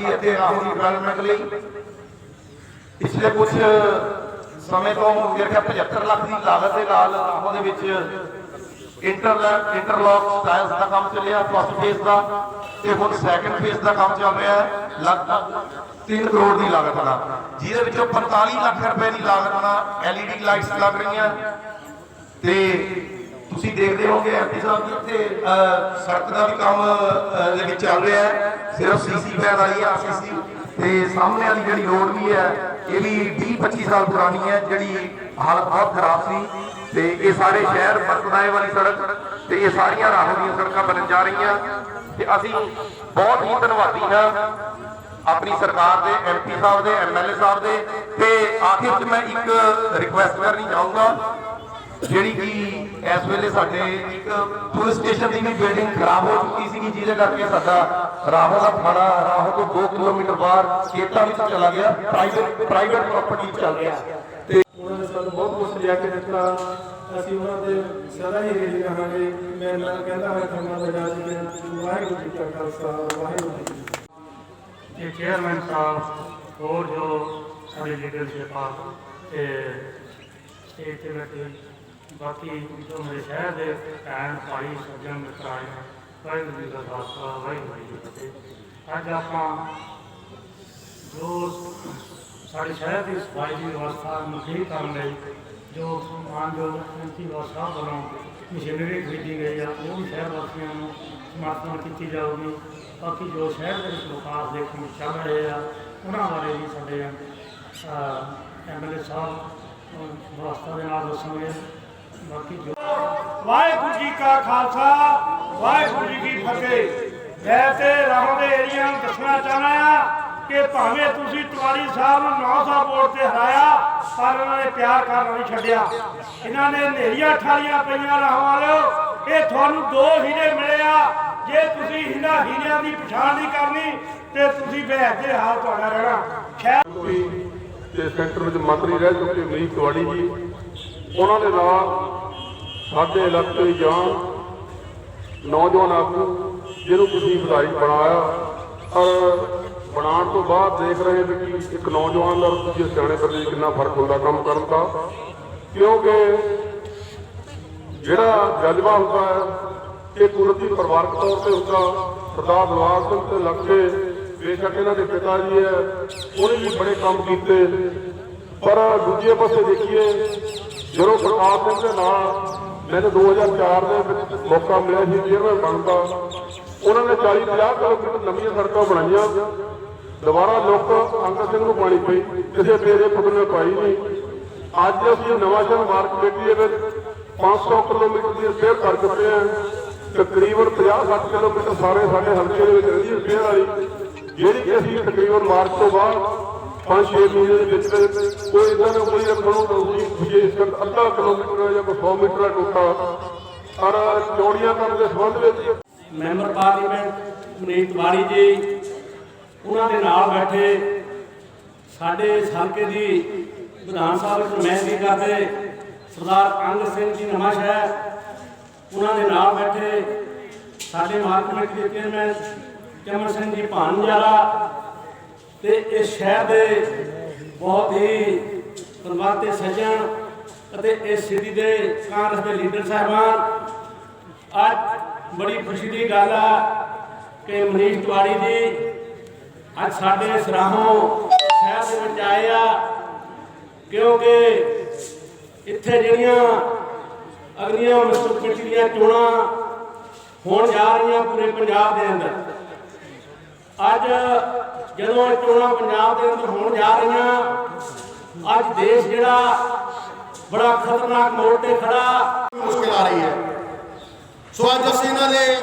ਸਾਡੀ ਇੱਥੇ ਰਾਹੋਂ ਡਿਵੈਲਪਮੈਂਟ ਲਈ? ਪਿਛਲੇ ਕੁਝ ਸਮੇਂ ਤੋਂ ਮੇਰੇ ਖਿਆਲ 75 ਲੱਖ ਦੀ ਲਾਗਤ ਦੇ ਨਾਲ ਰਾਹੋਂ ਦੇ ਵਿੱਚ ਇੰਟਰਲੈਕ ਇੰਟਰਲੌਕ ਸਟਾਈਲਸ ਦਾ ਕੰਮ ਚੱਲਿਆ ਫਸਟ ਫੇਜ਼ ਦਾ, ਤੇ ਹੁਣ ਸੈਕੰਡ ਫੇਜ਼ ਦਾ ਕੰਮ ਚੱਲ ਰਿਹਾ ਹੈ, ਲਗਭਗ 3 ਕਰੋੜ ਦੀ ਲਾਗਤ ਨਾਲ। ਜਿਹਦੇ ਵਿੱਚੋਂ 45 ਲੱਖ ਰੁਪਏ ਦੀ ਲਾਗਤ ਨਾਲ ਐਲਈਡੀ ਲਾਈਟਸ ਲੱਗ ਰਹੀਆਂ, ਤੇ ਤੁਸੀਂ ਦੇਖਦੇ ਹੋਗੇ ਐਮਪੀ ਸਾਹਿਬ ਜੀ ਇੱਥੇ ਸੜਕ ਦਾ ਵੀ ਕੰਮ ਅਹ, ਦੇ ਵਿੱਚ ਚੱਲ ਰਿਹਾ ਹੈ। ਸਿਰਫ ਸੀਸੀ ਪੈਰ ਵਾਲੀ ਆਰਸੀਸੀ ਤੇ ਸਾਹਮਣੇ ਵਾਲੀ ਜਿਹੜੀ ਰੋਡ ਵੀ ਹੈ ਇਹ ਵੀ 20 25 ਸਾਲ ਪੁਰਾਣੀ ਹੈ ਜਿਹੜੀ ਹਾਲਤ ਬਹੁਤ ਖਰਾਬ ਸੀ। ਤੇ ਇਹ ਸਾਰੇ ਸ਼ਹਿਰ ਵਰਤਦਾਏ ਵਾਲੀ ਸੜਕ ਤੇ ਇਹ ਸਾਰੀਆਂ ਰਾਹੋਂ ਦੀਆਂ ਸੜਕਾਂ ਬਣਨ ਜਾ ਰਹੀਆਂ। ਤੇ ਅਸੀਂ ਬਹੁਤ ਹੀ ਧੰਨਵਾਦੀ ਹਾਂ ਆਪਣੀ ਸਰਕਾਰ ਦੇ ਐਮਪੀ ਸਾਹਿਬ ਦੇ ਐਮਐਲਏ ਸਾਹਿਬ ਦੇ। ਤੇ ਆਖਿਰ 'ਚ ਮੈਂ ਇੱਕ ਰਿਕੁਐਸਟ ਕਰਨੀ ਚਾਹੂੰਗਾ ਜਿਹੜੀ ਕਿ ਇਸ ਵੇਲੇ ਸਾਡੇ ਇੱਕ ਪੁਲਿਸ ਸਟੇਸ਼ਨ ਦੀ ਵੀ ਬਿਲਡਿੰਗ ਖਰਾਬ ਹੋ ਚੁੱਕੀ ਸੀ ਜਿਹਦੇ ਕਰਕੇ ਸਾਡਾ ਰਾਹੋਂ ਦਾ ਥਾਣਾ ਰਾਹੋਂ ਤੋਂ 2 ਕਿਲੋਮੀਟਰ ਬਾਹਰ ਖੇਤਾਂ ਵਿੱਚ ਚਲਾ ਗਿਆ ਪ੍ਰਾਈਵੇਟ ਪ੍ਰਾਈਵੇਟ ਪ੍ਰਾਪਰਟੀ ਚੱਲ ਰਿਹਾ। ਤੇ ਉਹਨਾਂ ਨੇ ਸਾਨੂੰ ਬਹੁਤ ਕੁਝ ਲਿਆ ਕੇ ਦਿੱਤਾ। ਅਸੀਂ ਉਹਨਾਂ ਦੇ ਸਦਾ ਹੀ ਰੇਲੀ ਰਹਾਂਗੇ ਮੈਂ ਨਾ ਕਹਿੰਦਾ ਹਾਂ ਖੰਨਾ ਬਜਾ ਜੀ ਦੇ ਵਾਹਿਗੁਰੂ ਜੀ ਕਾ ਖਾਲਸਾ ਵਾਹਿਗੁਰੂ ਜੀ। ਇਹ ਚੇਅਰਮੈਨ ਸਾਹਿਬ ਹੋਰ ਜੋ ਸਾਡੀ ਲੀਡਰਸ਼ਿਪ ਆ ਤੇ ਤੇ ਬੈਠੇ ਬਾਕੀ ਜੋ ਮੇਰੇ ਸ਼ਹਿਰ ਦੇ ਭੈਣ ਭਾਈ ਸੱਜਣ ਮਿੱਤਰ ਆਏ ਨੇ ਵਾਹਿਗੁਰੂ ਜੀ ਦਾ ਖਾਲਸਾ ਵਾਹਿਗੁਰੂ ਜੀ ਕੀ ਫਤਿਹ ਅੱਜ ਆਪਾਂ ਜੋ ਸਾਡੇ ਸ਼ਹਿਰ ਦੀ ਸਫ਼ਾਈ ਦੀ ਵਿਵਸਥਾ ਨੂੰ ਠੀਕ ਕਰਨ ਲਈ ਜੋ ਮਾਨਯੋਗ ਐਮਪੀ ਸਾਹਿਬ ਵੱਲੋਂ ਮਸ਼ੀਨਰੀ ਖਰੀਦੀ ਗਈ ਆ ਉਹ ਵੀ ਸ਼ਹਿਰ ਵਾਸੀਆਂ ਨੂੰ ਸਮਰਥਨ ਕੀਤੀ ਜਾਊਗੀ ਬਾਕੀ ਜੋ ਸ਼ਹਿਰ ਦੇ ਵਿੱਚ ਵਿਕਾਸ ਦੇਖਣ ਨੂੰ ਚੱਲ ਰਹੇ ਆ ਉਹਨਾਂ ਬਾਰੇ ਵੀ ਸਾਡੇ ਐਮਐਲਏ ਸਾਹਿਬ ਅਹ, ਵਿਵਸਥਾ ਦੇ ਨਾਲ ਦੱਸਣਗੇ ਬਾਕੀ ਜੋ ਵਾਹਿਗੁਰੂ ਜੀ ਕਾ ਖਾਲਸਾ, ਵਾਹਿਗੁਰੂ ਜੀ ਕੀ ਫਤਿਹ। ਮੈਂ ਤੇ ਰਾਹੋਂ ਦੇ ਏਰੀਆ ਨੂੰ ਦੱਸਣਾ ਚਾਹਨਾ ਆ ਕਿ ਭਾਵੇਂ ਤੁਸੀਂ ਤਿਵਾੜੀ ਸਾਹਿਬ ਨੂੰ 900 ਵੋਟ ਤੇ ਹਰਾਇਆ, ਪਰ ਉਹਨਾਂ ਨੇ ਪਿਆਰ ਕਰਨਾ ਨਹੀਂ ਛੱਡਿਆ। ਇਹਨਾਂ ਨੇ ਨੇਰੀਆਂ ਠਾਲੀਆਂ ਪਈਆਂ ਰਾਹੋਂ ਵਾਲਿਓ। ਇਹ ਤੁਹਾਨੂੰ ਦੋ ਹੀਰੇ ਮਿਲੇ ਆ। ਜੇ ਤੁਸੀਂ ਇਹਨਾਂ ਹੀਰਿਆਂ ਦੀ ਪਛਾਣ ਨਹੀਂ ਕਰਨੀ, ਤੇ ਤੁਸੀਂ ਬਹਿ ਕੇ ਹਾਲ ਤੁਹਾਡਾ ਰਹਿਣਾ। ਖੈਰ। ਤੇ ਸੈਂਟਰ ਵਿੱਚ ਮੰਤਰੀ ਰਹਿ ਚੁੱਕੇ ਮਨੀਸ਼ ਤਿਵਾੜੀ ਜੀ। ਉਹਨਾਂ ਦੇ ਨਾਲ ਸਾਡੇ ਇਲਾਕੇ ਦੀ ਜਾਨ ਨੌਜਵਾਨ ਆਗੂ ਜਿਹਨੂੰ ਤੁਸੀਂ ਵਿਧਾਇਕ ਬਣਾਇਆ, ਔਰ ਬਣਾਉਣ ਤੋਂ ਬਾਅਦ ਦੇਖ ਰਹੇ ਹੋ ਕਿ ਇੱਕ ਨੌਜਵਾਨ ਦਾ ਦੂਜੇ ਸਿਆਣੇ ਬੰਦੇ ਕਿੰਨਾ ਫ਼ਰਕ ਹੁੰਦਾ ਕੰਮ ਕਰਨ ਦਾ। ਕਿਉਂਕਿ ਜਿਹੜਾ ਜਜ਼ਬਾ ਹੁੰਦਾ ਹੈ, ਇਹ ਕੁਦਰਤੀ ਪਰਿਵਾਰਕ ਤੌਰ ਤੇ ਹੁੰਦਾ। ਸਰਦਾਰ ਦਵਾਰ ਸਿੰਘ ਤੇ ਲੱਗੇ ਬੇਸ਼ੱਕ ਇਹਨਾਂ ਦੇ ਪਿਤਾ ਜੀ ਹੈ, ਉਹਨੇ ਵੀ ਬੜੇ ਕੰਮ ਕੀਤੇ। ਪਰ ਦੂਜੇ ਪਾਸੇ ਦੇਖੀਏ ਜਦੋਂ ਪ੍ਰਕਾਸ਼ ਸਿੰਘ ਦੇ ਨਾਲ ਮੈਨੂੰ 2004 ਦੇ ਵਿੱਚ ਮੌਕਾ ਮਿਲਿਆ ਸੀ ਚੇਅਰਮੈਨ ਬਣਨ ਉਹਨਾਂ ਨੇ 40 50 ਕਿਲੋਮੀਟਰ ਨਵੀਆਂ ਸੜਕਾਂ ਬਣਾਈਆਂ। ਦੁਬਾਰਾ ਲੋਕ ਅੰਗਦ ਸਿੰਘ ਨੂੰ ਪਾਣੀ ਪਈ, ਕਿਸੇ ਮੇਰੇ ਪੁੱਤ ਨੇ ਪਾਈ ਨਹੀਂ। ਅੱਜ ਅਸੀਂ ਨਵਾਂ ਸ਼ਹਿਰ ਮਾਰਕ ਕਮੇਟੀ ਦੇ ਵਿੱਚ 500 ਕਿਲੋਮੀਟਰ ਦੀ ਰਿਪੇਅਰ ਕਰ ਚੁੱਕੇ ਹਾਂ। ਤਕਰੀਬਨ 50-60 ਕਿਲੋਮੀਟਰ ਸਾਰੇ ਸਾਡੇ ਹਲਕੇ ਦੇ ਵਿੱਚ ਰਹਿੰਦੀ ਰਿਪੇਅਰ ਵਾਲੀ, ਜਿਹੜੀ ਕਿ ਅਸੀਂ ਤਕਰੀਬਨ ਮਾਰਚ ਤੋਂ ਬਾਅਦ 5-6 ਮਹੀਨੇ ਦੇ ਵਿੱਚ ਵਿੱਚ ਕੋਈ ਇਦਾਂ ਦਾ ਕੋਈ ਰੱਖਣ ਨੂੰ ਨਹੀਂ ਜੇ ਇਸ ਅੱਧਾ ਕਿਲੋਮੀਟਰ ਜਾਂ 100 ਮੀਟਰ ਦਾ ਟੁੱਟਾ। ਔਰ ਚੌੜੀਆਂ ਕਰਨ ਦੇ ਸੰਬੰਧ ਵਿੱਚ ਮੈਂਬਰ ਪਾਰਲੀਮੈਂਟ ਮਨੀਤ ਵਾਲੀ ਜੀ, ਉਹਨਾਂ ਦੇ ਨਾਲ ਬੈਠੇ ਸਾਡੇ ਇਸ ਹਲਕੇ ਦੀ ਵਿਧਾਨ ਸਭਾ ਵਿੱਚ ਨੁਮਾਇੰਦਗੀ ਕਰਦੇ, ਸਰਦਾਰ ਅੰਗ ਸਿੰਘ ਜੀ ਨਵਾਂ ਸ਼ਹਿਰ, ਉਹਨਾਂ ਦੇ ਨਾਲ ਬੈਠੇ ਸਾਡੇ ਮਾਰਕੀਟ ਦੇ ਚੇਅਰਮੈਨ ਚਮਨ ਸਿੰਘ ਜੀ ਭਾਨਜਾਲਾ ਤੇ ਇਸ ਸ਼ਹਿਰ ਦੇ ਬਹੁਤ ਹੀ ਪਰਮਾਤੇ ਸੱਜਣ ਅਤੇ ਇਸ ਸਿਟੀ ਦੇ ਕਾਂਗਰਸ ਦੇ ਲੀਡਰ ਸਾਹਿਬਾਨ। ਅੱਜ ਬੜੀ ਖੁਸ਼ੀ ਦੀ ਗੱਲ ਆ ਕਿ ਮਨੀਸ਼ ਤਿਵਾੜੀ ਜੀ ਅੱਜ ਸਾਡੇ ਸਰਾਹੋਂ ਸ਼ਹਿਰ ਦੇ ਵਿੱਚ ਆਏ ਆ, ਕਿਉਂਕਿ ਇੱਥੇ ਜਿਹੜੀਆਂ ਅਗਲੀਆਂ ਮਿਸਟਰ ਕਮੇਟੀ ਦੀਆਂ ਚੋਣਾਂ ਹੋਣ ਜਾ ਰਹੀਆਂ ਪੂਰੇ ਪੰਜਾਬ ਦੇ ਅੰਦਰ। ਅੱਜ ਜਦੋਂ ਇਹ ਚੋਣਾਂ ਪੰਜਾਬ ਦੇ ਅੰਦਰ ਹੋਣ ਜਾ ਰਹੀਆਂ, ਅੱਜ ਦੇਸ਼ ਜਿਹੜਾ ਬੜਾ ਖਤਰਨਾਕ ਮੋੜ ਤੇ ਖੜਾ, ਮੁਸ਼ਕਿਲ ਆ ਰਹੀ ਹੈ। ਸੋ ਅੱਜ ਅਸੀਂ ਇਹਨਾਂ ਦੇ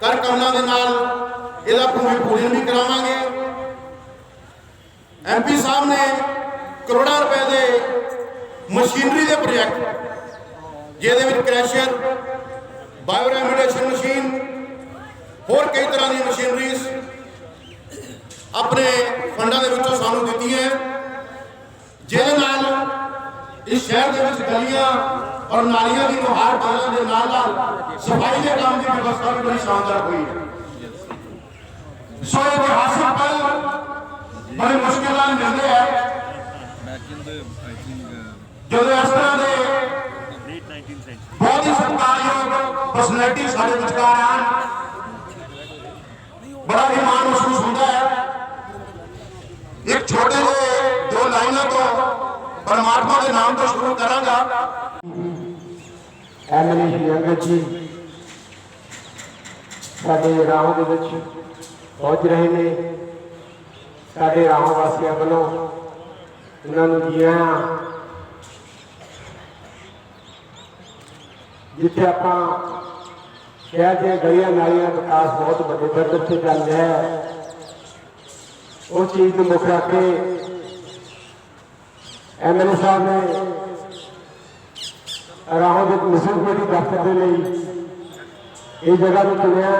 ਕਰ ਕੰਮਾਂ ਦੇ ਨਾਲ ਇਹਦਾ ਭੂਮੀ ਪੂਜਨ ਵੀ ਕਰਾਵਾਂਗੇ। ਐਮਪੀ ਸਾਹਿਬ ਨੇ ਕਰੋੜਾਂ ਰੁਪਏ ਦੇ ਮਸ਼ੀਨਰੀ ਦੇ ਪ੍ਰੋਜੈਕਟ ਜਿਹਦੇ ਵਿੱਚ ਕ੍ਰੈਸ਼ਰ ਬਾਇਓਰੈਮੀਡੇਸ਼ਨ ਮਸ਼ੀਨ ਹੋਰ ਕਈ ਤਰ੍ਹਾਂ ਦੀਆਂ ਮਸ਼ੀਨਰੀਜ਼ ਆਪਣੇ ਫੰਡਾਂ ਦੇ ਵਿੱਚੋਂ ਸਾਨੂੰ ਦਿੱਤੀ ਹੈ। ਜਿਹਦੇ ਨਾਲ ਇਸ ਸ਼ਹਿਰ ਦੇ ਵਿੱਚ ਗਲੀਆਂ ਔਰ ਨਾਲੀਆਂ ਦੀ ਮੁਹਾਰ ਬਣਨ ਦੇ ਨਾਲ ਨਾਲ ਸਫ਼ਾਈ ਦੇ ਕੰਮ ਦੀ ਵਿਵਸਥਾ ਵੀ ਬੜੀ ਸ਼ਾਨਦਾਰ ਹੋਈ ਹੈ। ਸੋ ਇਤਿਹਾਸਕ ਪਲ ਬੜੀ ਮੁਸ਼ਕਿਲ ਨਾਲ ਮਿਲਦੇ ਆ ਜਦੋਂ ਇਸ ਤਰ੍ਹਾਂ ਦੇ ਬਹੁਤ ਹੀ ਸਤਿਕਾਰਯੋਗ ਪਰਸਨੈਲਿਟੀ ਸਾਡੇ ਵਿਚਕਾਰ ਆਣ ਬੜਾ ਹੀ ਛੋਟੇ ਜਿਹੇ ਦੋ ਲਾਈਨਾਂ ਤੋਂ ਪਰਮਾਤਮਾ ਦੇ ਨਾਮ ਤੋਂ ਸ਼ੁਰੂ ਕਰਾਂਗਾ। ਐਮਐਲਏ ਸ਼੍ਰੀ ਜੀ, ਸਾਡੇ ਰਾਹੋਂ ਦੇ ਵਿੱਚ ਪਹੁੰਚ ਰਹੇ ਨੇ। ਸਾਡੇ ਰਾਹੋਂ ਵਾਸੀਆਂ ਵੱਲੋਂ ਉਹਨਾਂ ਨੂੰ ਜੀ ਜਿੱਥੇ ਆਪਾਂ ਸ਼ਹਿਰ ਦੀਆਂ ਗਲੀਆਂ ਨਾਲੀਆਂ ਵਿਕਾਸ ਬਹੁਤ ਵੱਡੇ ਪੱਧਰ ਤੇ ਚੱਲ ਰਿਹਾ ਹੈ। ਉਸ ਚੀਜ਼ ਨੂੰ ਮੁੱਖ ਰੱਖ ਕੇ ਐਮਐਲਏ ਸਾਹਿਬ ਨੇ ਰਾਹੋਂ ਦੇ ਮਿਊਨਿਸਪੈਲਿਟੀ ਦਫ਼ਤਰ ਦੇ ਲਈ ਇਹ ਜਗ੍ਹਾ ਨੂੰ ਚੁਣਿਆ।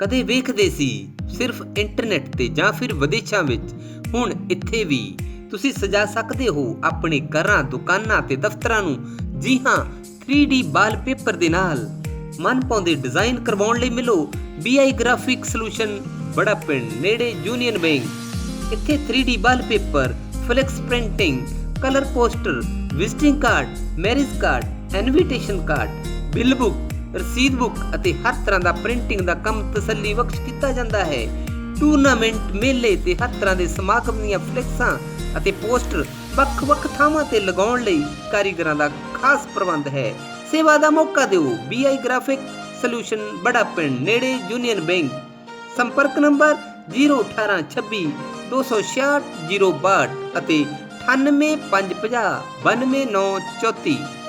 ਕਦੇ ਵੇਖਦੇ ਸੀ ਸਿਰਫ ਇੰਟਰਨੈਟ ਤੇ ਜਾਂ ਫਿਰ ਵਿਦੇਸ਼ਾਂ ਵਿੱਚ। ਹੁਣ ਇੱਥੇ ਵੀ ਤੁਸੀਂ ਸਜਾ ਸਕਦੇ ਹੋ ਆਪਣੇ ਘਰਾਂ, ਦੁਕਾਨਾਂ ਤੇ ਦਫ਼ਤਰਾਂ ਨੂੰ। ਜੀ ਹਾਂ 3D ਵਾਲਪੇਪਰ ਦੇ ਨਾਲ। ਮਨ ਪਾਉਂਦੇ ਡਿਜ਼ਾਈਨ ਕਰਵਾਉਣ ਲਈ ਮਿਲੋ। BI ਗ੍ਰਾਫਿਕ ਸੋਲੂਸ਼ਨ ਬੜਾ ਪਿੰਡ, ਨੇੜੇ ਯੂਨੀਅਨ ਬੈਂਕ ਇੱਥੇ 3D wallpaper flex printing colour poster visiting card marriage card invitation card bill book ਰਸੀਦ ਬੁੱਕ ਅਤੇ ਹਰ ਤਰ੍ਹਾਂ ਦਾ ਪ੍ਰਿੰਟਿੰਗ ਦਾ ਕੰਮ ਤਸੱਲੀ ਬਖਸ਼ ਕੀਤਾ ਜਾਂਦਾ ਹੈ। ਟੂਰਨਾਮੈਂਟ ਮੇਲੇ ਤੇ ਹਰ ਤਰ੍ਹਾਂ ਦੇ ਸਮਾਗਮ ਦੀਆਂ ਫਲੈਕਸਾਂ ਅਤੇ ਪੋਸਟਰ ਵੱਖ-ਵੱਖ ਥਾਵਾਂ ਤੇ ਲਗਾਉਣ ਲਈ ਕਾਰੀਗਰਾਂ ਦਾ ਖਾਸ ਪ੍ਰਬੰਧ ਹੈ। ਸੇਵਾ ਦਾ ਮੌਕਾ ਦਿਓ। BI ਗ੍ਰਾਫਿਕ ਸੋਲੂਸ਼ਨ ਬੜਾ ਪਿੰਡ, ਨੇੜੇ ਯੂਨੀਅਨ ਬੈਂਕ ਸੰਪਰਕ ਨੰਬਰ 01826 266 062 ਅਤੇ 98550 92934